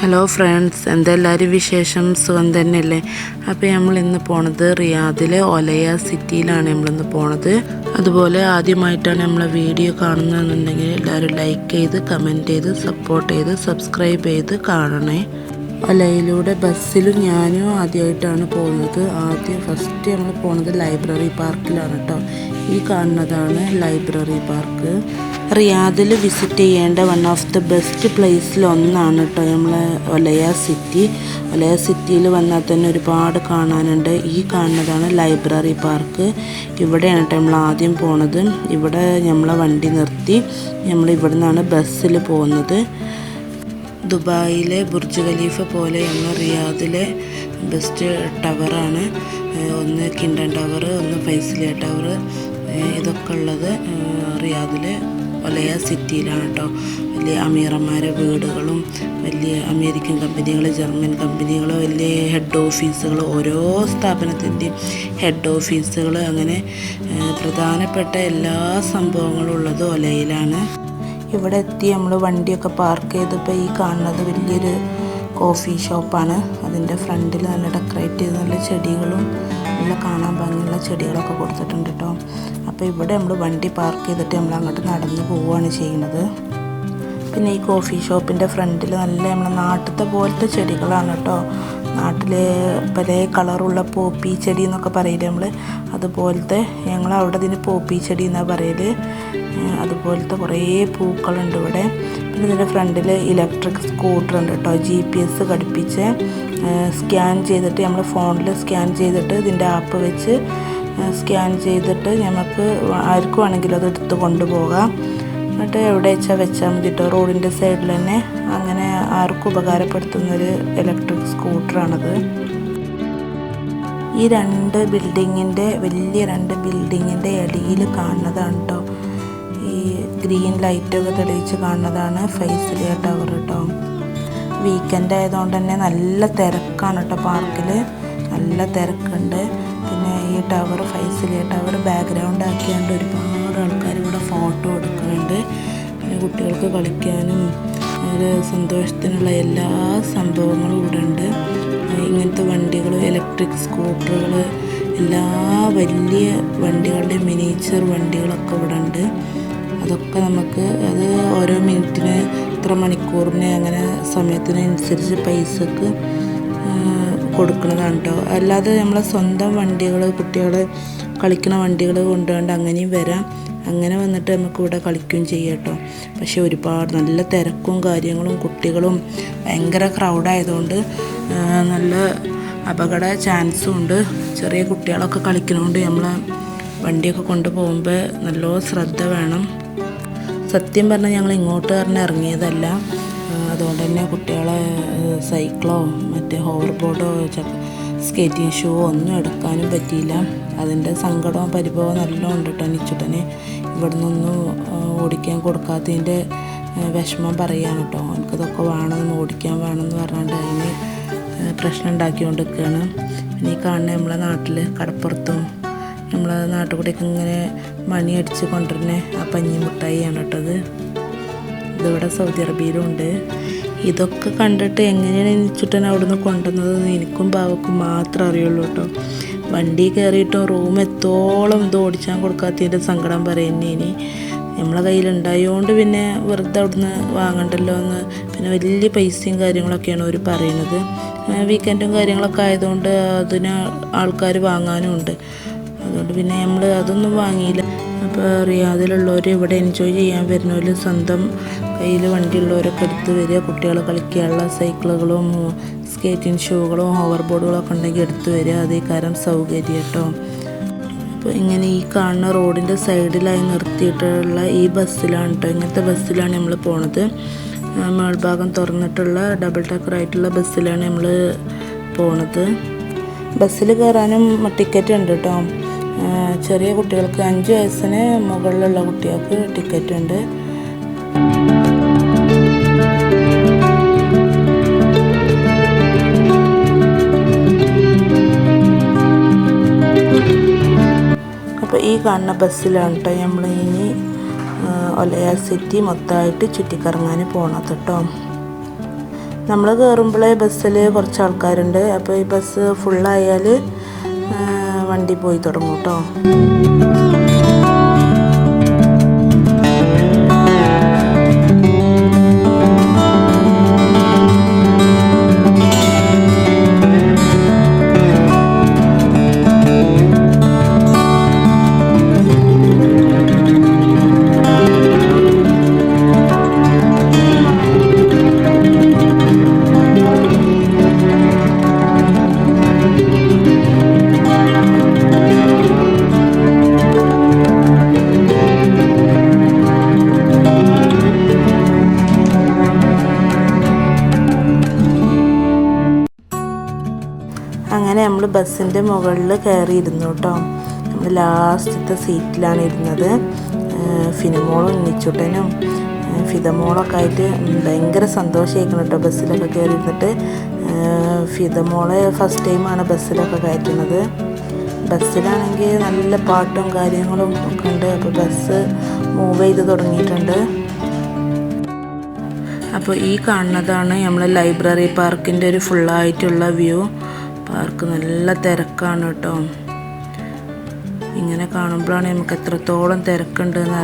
Hello friends എന്തെല്ലാവരും വിശേഷം? സുഖം തന്നെയല്ലേ? അപ്പോൾ നമ്മൾ ഇന്ന് പോണത് റിയാദിലെ ഒലയ സിറ്റിയിലാണ് നമ്മളിന്ന് പോണത്. അതുപോലെ ആദ്യമായിട്ടാണ് നമ്മളെ വീഡിയോ കാണുന്നതെന്നുണ്ടെങ്കിൽ എല്ലാവരും ലൈക്ക് ചെയ്ത് കമന്റ് ചെയ്ത് സപ്പോർട്ട് ചെയ്ത് സബ്സ്ക്രൈബ് ചെയ്ത് കാണണേ. ഒലയിലൂടെ ബസ്സിലും ഞാനും ആദ്യമായിട്ടാണ് പോകുന്നത് ആദ്യം ഫസ്റ്റ് നമ്മൾ പോണത് ലൈബ്രറി പാർക്കിലാണ് കേട്ടോ ഈ കാണുന്നതാണ് ലൈബ്രറി പാർക്ക്. റിയാദിൽ വിസിറ്റ് ചെയ്യേണ്ട വൺ ഓഫ് ദി ബെസ്റ്റ് പ്ലേസിൽ ഒന്നാണ് കേട്ടോ നമ്മളെ ഒലയ സിറ്റി ഒലയ സിറ്റിയിൽ വന്നാൽ തന്നെ ഒരുപാട് കാണാനുണ്ട്. ഈ കാണുന്നതാണ് ലൈബ്രറി പാർക്ക്. ഇവിടെയാണ് കേട്ടോ നമ്മൾ ആദ്യം പോണത്. ഇവിടെ നമ്മളെ വണ്ടി നിർത്തി. നമ്മൾ ഇവിടെ നിന്നാണ് ബസ്സിൽ പോകുന്നത്. ദുബായിലെ ബുർജ് ഖലീഫ പോലെ നമ്മൾ റിയാദിലെ ബെസ്റ്റ് ടവറാണ് ഒന്ന് കിണ്ടൻ ടവർ ഒന്ന് ഫൈസലിയ ടവർ ഇതൊക്കെ ഉള്ളത് റിയാദിലെ വലയ സിറ്റിയിലാണ് കേട്ടോ വലിയ അമീറന്മാരെ വീടുകളും വലിയ അമേരിക്കൻ കമ്പനികൾ ജർമ്മൻ കമ്പനികൾ വലിയ ഹെഡ് ഓഫീസുകൾ ഓരോ സ്ഥാപനത്തിന്റെയും ഹെഡ് ഓഫീസുകൾ അങ്ങനെ പ്രധാനപ്പെട്ട എല്ലാ സംഭവങ്ങളും ഉള്ളത് ഒലയിലാണ്. ഇവിടെ എത്തി നമ്മൾ വണ്ടിയൊക്കെ പാർക്ക് ചെയ്തപ്പോൾ ഈ കാണുന്നത് വലിയൊരു കോഫി ഷോപ്പാണ്. അതിന്റെ ഫ്രണ്ടിൽ നല്ല ഡെക്കറേറ്റ് ചെയ്ത് നല്ല ചെടികളും നല്ല കാണാൻ ഭംഗിയുള്ള ചെടികളൊക്കെ കൊടുത്തിട്ടുണ്ട് കേട്ടോ അപ്പോൾ ഇവിടെ നമ്മൾ വണ്ടി പാർക്ക് ചെയ്തിട്ട് നമ്മൾ അങ്ങോട്ട് നടന്ന് പോവുകയാണ് ചെയ്യുന്നത്. പിന്നെ ഈ കോഫി ഷോപ്പിന്റെ ഫ്രണ്ടിൽ നല്ല നമ്മളെ നാട്ടിലത്തെ പോലത്തെ ചെടികളാണ് കേട്ടോ നാട്ടിലെ പല കളറുള്ള പോപ്പി ചെടി എന്നൊക്കെ പറയില്ലേ നമ്മൾ? അതുപോലത്തെ ഞങ്ങൾ അവിടെ ഇതിന് പോപ്പി ചെടി എന്നാണ് പറയൽ ഏഹ് അതുപോലത്തെ കുറേ പൂക്കളുണ്ട് ഇവിടെ. പിന്നെ ഇതിന്റെ ഫ്രണ്ടിൽ ഇലക്ട്രിക് സ്കൂട്ടർ ഉണ്ട് കേട്ടോ. ജി പി എസ് ഘടിപ്പിച്ച് സ്കാൻ ചെയ്തിട്ട് നമ്മൾ ഫോണിൽ സ്കാൻ ചെയ്തിട്ട് ഇതിന്റെ ആപ്പ് വെച്ച് സ്കാൻ ചെയ്തിട്ട് നമുക്ക് ആർക്കും ആണെങ്കിലും അത് എടുത്ത് കൊണ്ടുപോകാം. എന്നിട്ട് എവിടെ വെച്ചാൽ വെച്ചാൽ മതി കേട്ടോ റോഡിന്റെ സൈഡിൽ തന്നെ അങ്ങനെ ആർക്കും ഉപകാരപ്പെടുത്തുന്നൊരു ഇലക്ട്രിക് സ്കൂട്ടറാണത് ഈ രണ്ട് ബിൽഡിങ്ങിന്റെ വലിയ രണ്ട് ബിൽഡിങ്ങിന്റെ ഇടയിൽ കാണുന്നതാണ് കേട്ടോ ഗ്രീൻ ലൈറ്റൊക്കെ തെളിയിച്ച് കാണുന്നതാണ് ഫൈസലിയ ടവർ കേട്ടോ വീക്കെൻഡ് ആയതുകൊണ്ട് തന്നെ നല്ല തിരക്കാണ് കേട്ടോ പാർക്കിൽ നല്ല തിരക്കുണ്ട്. പിന്നെ ഈ ടവർ ഫൈസലിയ ടവർ ബാക്ക്ഗ്രൗണ്ട് ആക്കിയാണ്ട് ഒരുപാട് ആൾക്കാർ ഇവിടെ ഫോട്ടോ എടുക്കുന്നുണ്ട്. പിന്നെ കുട്ടികൾക്ക് കളിക്കാനും ഒരു സന്തോഷത്തിനുള്ള എല്ലാ സംഭവങ്ങളും ഇവിടെ ഉണ്ട്. ഇങ്ങനത്തെ വണ്ടികൾ ഇലക്ട്രിക് സ്കൂട്ടറുകൾ എല്ലാ വലിയ വണ്ടികളുടെയും മിനിയേച്ചർ വണ്ടികളൊക്കെ ഇവിടെ ഉണ്ട്. അതൊക്കെ നമുക്ക് അത് ഓരോ മിനിറ്റിന് ഇത്ര മണിക്കൂറിന് അങ്ങനെ സമയത്തിനനുസരിച്ച് പൈസക്ക് കൊടുക്കുന്നതാണ് കേട്ടോ അല്ലാതെ നമ്മളെ സ്വന്തം വണ്ടികൾ കുട്ടികൾ കളിക്കുന്ന വണ്ടികൾ കൊണ്ടുകൊണ്ട് അങ്ങനെയും വരാം. അങ്ങനെ വന്നിട്ട് നമുക്ക് ഇവിടെ കളിക്കുകയും ചെയ്യാം കേട്ടോ പക്ഷേ ഒരുപാട് നല്ല തിരക്കും കാര്യങ്ങളും കുട്ടികളും ഭയങ്കര ക്രൗഡായതുകൊണ്ട് നല്ല അപകട ചാൻസും ഉണ്ട്. ചെറിയ കുട്ടികളൊക്കെ കളിക്കുന്നതുകൊണ്ട് നമ്മളെ വണ്ടിയൊക്കെ കൊണ്ടുപോകുമ്പോൾ നല്ല ശ്രദ്ധ വേണം. സത്യം പറഞ്ഞാൽ ഞങ്ങൾ ഇങ്ങോട്ട് പറഞ്ഞ് ഇറങ്ങിയതല്ല. അതുകൊണ്ട് തന്നെ കുട്ടികളെ സൈക്കിളോ മറ്റേ ഹോവർ ബോർഡോ സ്കേറ്റിംഗ് ഷൂ ഒന്നും എടുക്കാനും പറ്റിയില്ല. അതിന്റെ സങ്കടവും പരിഭവം നല്ലോണം ഉണ്ട് കേട്ടോ നിച്ചുട്ടനെ. ഇവിടെ നിന്നൊന്നും ഓടിക്കാൻ കൊടുക്കാത്തതിന്റെ വിഷമം പറയാണ് കേട്ടോ എനിക്കതൊക്കെ വേണമെന്ന് ഓടിക്കാൻ വേണമെന്ന് പറഞ്ഞുകൊണ്ട് അതിന് പ്രശ്നം ഉണ്ടാക്കിക്കൊണ്ട് നിൽക്കുകയാണ് പിന്നെ കാണുന്ന നമ്മളെ നാട്ടിൽ കടപ്പുറത്തും നമ്മളെ നാട്ടുകൂടെയൊക്കെ ഇങ്ങനെ മണി അടിച്ച് കൊണ്ടുവരുന്ന. ആ പഞ്ഞി മുട്ടായിയാണ് കേട്ടത് ഇതിവിടെ സൗദി അറേബ്യയിലും ഉണ്ട് ഇതൊക്കെ കണ്ടിട്ട് എങ്ങനെയാണ് ചുട്ടൻ അവിടുന്ന് കൊണ്ടുവന്നത് എനിക്കും ബാവക്കും മാത്രം അറിയുള്ളൂ കേട്ടോ. വണ്ടി കയറിയിട്ടും റൂം എത്തോളം ഇത് ഓടിച്ചാൻ കൊടുക്കാത്തതിന്റെ സങ്കടം പറയുന്നേ ഇനി. നമ്മളെ കയ്യിലുണ്ടായതുകൊണ്ട് പിന്നെ വെറുതെ അവിടുന്ന് വാങ്ങണ്ടല്ലോ എന്ന് പിന്നെ വലിയ പൈസയും കാര്യങ്ങളൊക്കെയാണ് അവർ പറയുന്നത്. വീക്കെൻഡും കാര്യങ്ങളൊക്കെ ആയതുകൊണ്ട് അതിന് ആൾക്കാർ വാങ്ങാനും ഉണ്ട് അതുകൊണ്ട് പിന്നെ നമ്മൾ അതൊന്നും വാങ്ങിയില്ല. അപ്പോൾ റിയാദിലുള്ളവർ ഇവിടെ എൻജോയ് ചെയ്യാൻ വരുന്നവർ സ്വന്തം കയ്യിൽ വണ്ടിയുള്ളവരൊക്കെ എടുത്ത് വരിക. കുട്ടികൾ കളിക്കാനുള്ള സൈക്കിളുകളും സ്കേറ്റിംഗ് ഷൂകളും ഹോവർ ബോർഡുകളൊക്കെ ഉണ്ടെങ്കിൽ എടുത്ത് വരിക. അതേ കാരം സൗകര്യം കേട്ടോ അപ്പോൾ ഇങ്ങനെ ഈ കാണുന്ന റോഡിന്റെ സൈഡിലായി നിർത്തിയിട്ടുള്ള ഈ ബസ്സിലാണ് കേട്ടോ ഇങ്ങനത്തെ ബസ്സിലാണ് നമ്മൾ പോണത്. മേൾഭാഗം തുറന്നിട്ടുള്ള ഡബിൾ ടക്കർ ആയിട്ടുള്ള ബസ്സിലാണ് നമ്മൾ പോണത്. ബസ്സിൽ കയറാനും ടിക്കറ്റ് ഉണ്ട് കേട്ടോ ചെറിയ കുട്ടികൾക്ക് അഞ്ച് വയസ്സിന് മുകളിലുള്ള കുട്ടികൾക്ക് ടിക്കറ്റ് ഉണ്ട്. അപ്പോൾ ഈ കാണുന്ന ബസ്സിലാണ് കേട്ടോ നമ്മൾ ഇനി ഒലയ സിറ്റി മൊത്തമായിട്ട് ചുറ്റിക്കറങ്ങാൻ പോണത് കേട്ടോ നമ്മൾ കയറുമ്പോഴേ ബസ്സിൽ കുറച്ച് ആൾക്കാരുണ്ട്. അപ്പോൾ ഈ ബസ് ഫുള്ളായാൽ വണ്ടി പോയി തുടങ്ങും അങ്ങനെ നമ്മൾ ബസ്സിന്റെ മുകളിൽ കയറിയിരുന്നു കേട്ടോ. നമ്മൾ ലാസ്റ്റത്തെ സീറ്റിലാണ് ഇരുന്നത്. ഫിനിമോളും നിച്ചുട്ടനും ഫിതമോളൊക്കെ ആയിട്ട് ഭയങ്കര സന്തോഷമായിരിക്കണം കേട്ടോ ബസ്സിലൊക്കെ കയറിയിരുന്നിട്ട് ഫിതമോളെ ഫസ്റ്റ് ടൈമാണ് ബസ്സിലൊക്കെ കയറ്റുന്നത്. ബസ്സിലാണെങ്കിൽ നല്ല പാട്ടും കാര്യങ്ങളും ഒക്കെ ഉണ്ട്. അപ്പോൾ ബസ് മൂവ് ചെയ്ത് തുടങ്ങിയിട്ടുണ്ട്. അപ്പോൾ ഈ കാണുന്നതാണ് നമ്മളെ ലൈബ്രറി പാർക്കിന്റെ ഒരു ഫുള്ളായിട്ടുള്ള വ്യൂ പാർക്ക് നല്ല തിരക്കാണ് കേട്ടോ. ഇങ്ങനെ കാണുമ്പോഴാണ് നമുക്ക് എത്രത്തോളം തിരക്കുണ്ട് എന്ന്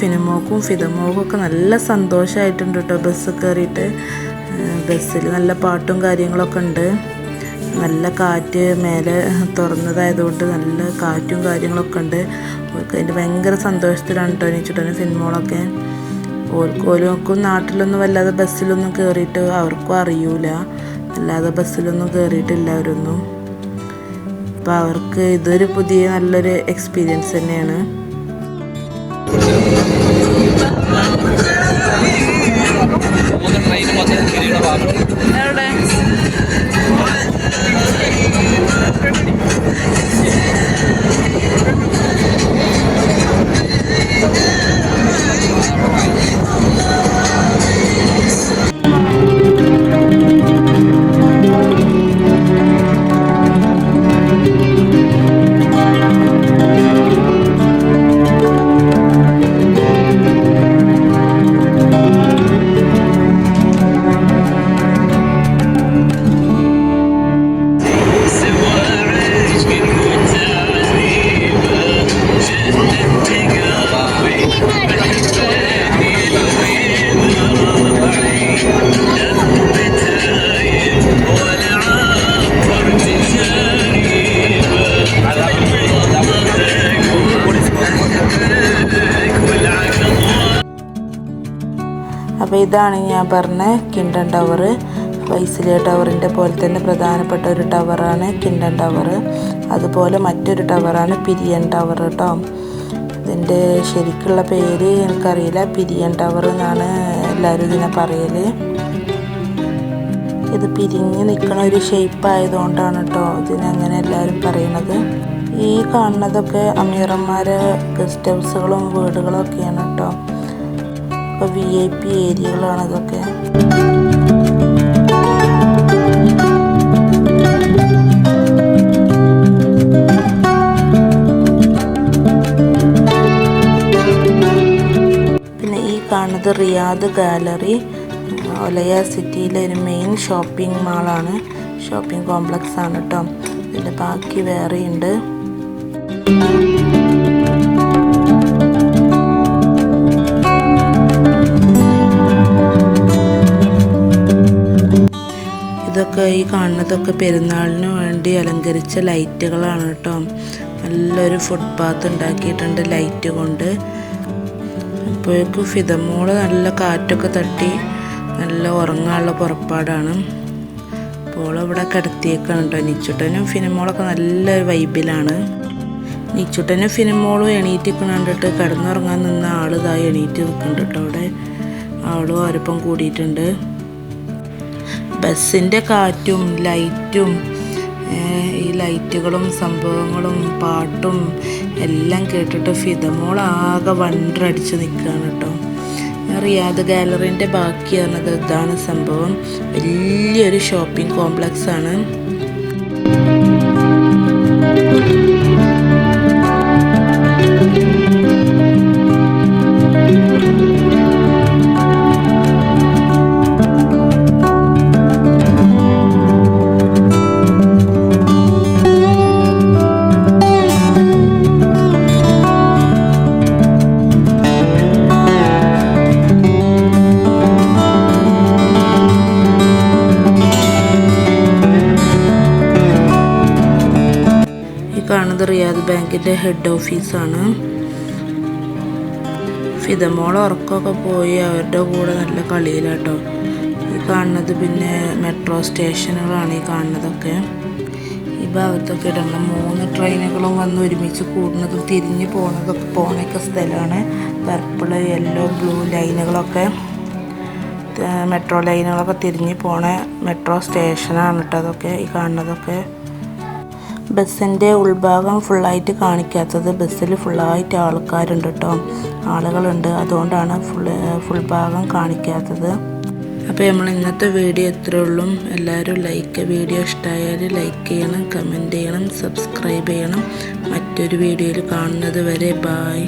ഫിനിമോക്കും ഫിദമോക്കും ഒക്കെ നല്ല സന്തോഷമായിട്ടുണ്ട് കേട്ടോ ബസ് കയറിയിട്ട് ബസ്സിൽ നല്ല പാട്ടും കാര്യങ്ങളൊക്കെ ഉണ്ട്. നല്ല കാറ്റ് മേലെ തുറന്നതായതുകൊണ്ട് നല്ല കാറ്റും കാര്യങ്ങളൊക്കെ ഉണ്ട്. അതിന്റെ ഭയങ്കര സന്തോഷത്തിലാണ് കേട്ടോ നിച്ചുട്ടനും ഫിനിമോളൊക്കെ ഓർക്ക് നാട്ടിലൊന്നും വല്ലാതെ ബസ്സിലൊന്നും കയറിയിട്ട് അവർക്കും അറിയൂല. അല്ലാതെ ബസ്സിലൊന്നും കയറിയിട്ടില്ല അവരൊന്നും അപ്പോൾ അവർക്ക് ഇതൊരു പുതിയ നല്ലൊരു എക്സ്പീരിയൻസ് തന്നെയാണ്. അപ്പോൾ ഇതാണ് ഞാൻ പറഞ്ഞ കിണ്ടൻ ടവർ. വൈസിലിയ ടവറിന്റെ പോലെ തന്നെ പ്രധാനപ്പെട്ട ഒരു ടവറാണ് കിണ്ടൻ ടവർ. അതുപോലെ മറ്റൊരു ടവറാണ് പിരിയൻ ടവർ കേട്ടോ ഇതിന്റെ ശരിക്കുള്ള പേര് എനിക്കറിയില്ല. പിരിയൻ ടവർ എന്നാണ് എല്ലാവരും ഇതിനെ പറയൽ ഇത് പിരിഞ്ഞ് നിൽക്കുന്ന ഒരു ഷേപ്പ് ആയതുകൊണ്ടാണ് കേട്ടോ ഇതിനങ്ങനെ എല്ലാവരും പറയണത്. ഈ കാണുന്നതൊക്കെ അമീറന്മാരെ ഗസ്റ്റ് ഹൗസുകളും വീടുകളും ഒക്കെയാണ് കേട്ടോ അപ്പോൾ വി ഐ പി ഏരിയകളാണ് ഇതൊക്കെ. പിന്നെ ഈ കാണുന്നത് റിയാദ് ഗാലറി ഒലയ സിറ്റിയിലെ ഒരു മെയിൻ ഷോപ്പിംഗ് മാളാണ് ഷോപ്പിംഗ് കോംപ്ലക്സ് ആണ് കേട്ടോ ഇതിന്റെ ബാക്കി വേറെയുണ്ട്. ഇതൊക്കെ ഈ കാണുന്നതൊക്കെ പെരുന്നാളിന് വേണ്ടി അലങ്കരിച്ച ലൈറ്റുകളാണ് കേട്ടോ. നല്ലൊരു ഫുട്പാത്ത് ഉണ്ടാക്കിയിട്ടുണ്ട് ലൈറ്റ് കൊണ്ട്. അപ്പോഴേക്കും ഫിതമോൾ നല്ല കാറ്റൊക്കെ തട്ടി നല്ല ഉറങ്ങാനുള്ള പുറപ്പാടാണ്. അപ്പോൾ ഇവിടെ കിടത്തിയേക്കാണ് കേട്ടോ. നിച്ചുട്ടനും ഫിനിമോളൊക്കെ നല്ല വൈബിലാണ് നിച്ചുട്ടനും ഫിനിമോളും എണീറ്റ് കണ്ടിട്ട് കിടന്നുറങ്ങാൻ നിന്ന ആൾ ഇതായി എണീറ്റ് നിൽക്കുന്നുണ്ട് കേട്ടോ അവിടെ. ആളും ആരൊപ്പം കൂടിയിട്ടുണ്ട്. ബസ്സിന്റെ കാറ്റും ലൈറ്റും ഈ ലൈറ്റുകളും സംഭവങ്ങളും പാട്ടും എല്ലാം കേട്ടിട്ട് ഫിതമോൾ ആകെ വണ്ടടിച്ച് നിൽക്കുകയാണ് കേട്ടോ. റിയാദ് ഗാലറിന്റെ ബാക്കി പറഞ്ഞത് ഇതാണ് സംഭവം. വലിയൊരു ഷോപ്പിംഗ് കോംപ്ലക്സ് ആണ് ബാങ്കിന്റെ ഹെഡ് ഓഫീസാണ് ഫിദമോൾ ഉറക്കമൊക്കെ പോയി അവരുടെ കൂടെ നല്ല കളിയിലാട്ടോ. ഈ കാണുന്നത് പിന്നെ മെട്രോ സ്റ്റേഷനുകളാണ് ഈ കാണുന്നതൊക്കെ. ഈ ഭാഗത്തൊക്കെ ഇടണം മൂന്ന് ട്രെയിനുകളും വന്ന് ഒരുമിച്ച് കൂടുന്നതും തിരിഞ്ഞ് പോകുന്നതൊക്കെ പോണൊക്കെ സ്ഥലമാണ്. പർപ്പിൾ യെല്ലോ ബ്ലൂ ലൈനുകളൊക്കെ മെട്രോ ലൈനുകളൊക്കെ തിരിഞ്ഞ് പോണ മെട്രോ സ്റ്റേഷനാണ് കേട്ടോ അതൊക്കെ ഈ കാണുന്നതൊക്കെ. ബസ്സിന്റെ ഉൾഭാഗം ഫുള്ളായിട്ട് കാണിക്കാത്തത് ബസ്സിൽ ഫുള്ളായിട്ട് ആൾക്കാരുണ്ട് കേട്ടോ ആളുകളുണ്ട്. അതുകൊണ്ടാണ് ഫുൾ ഫുൾ ഭാഗം കാണിക്കാത്തത്. അപ്പോൾ നമ്മൾ ഇന്നത്തെ വീഡിയോ എത്രയേ ഉള്ളൂ. എല്ലാവരും ലൈക്ക് വീഡിയോ ഇഷ്ടമായാൽ ലൈക്ക് ചെയ്യണം കമന്റ് ചെയ്യണം സബ്സ്ക്രൈബ് ചെയ്യണം. മറ്റൊരു വീഡിയോയിൽ കാണുന്നത് വരെ ബായ്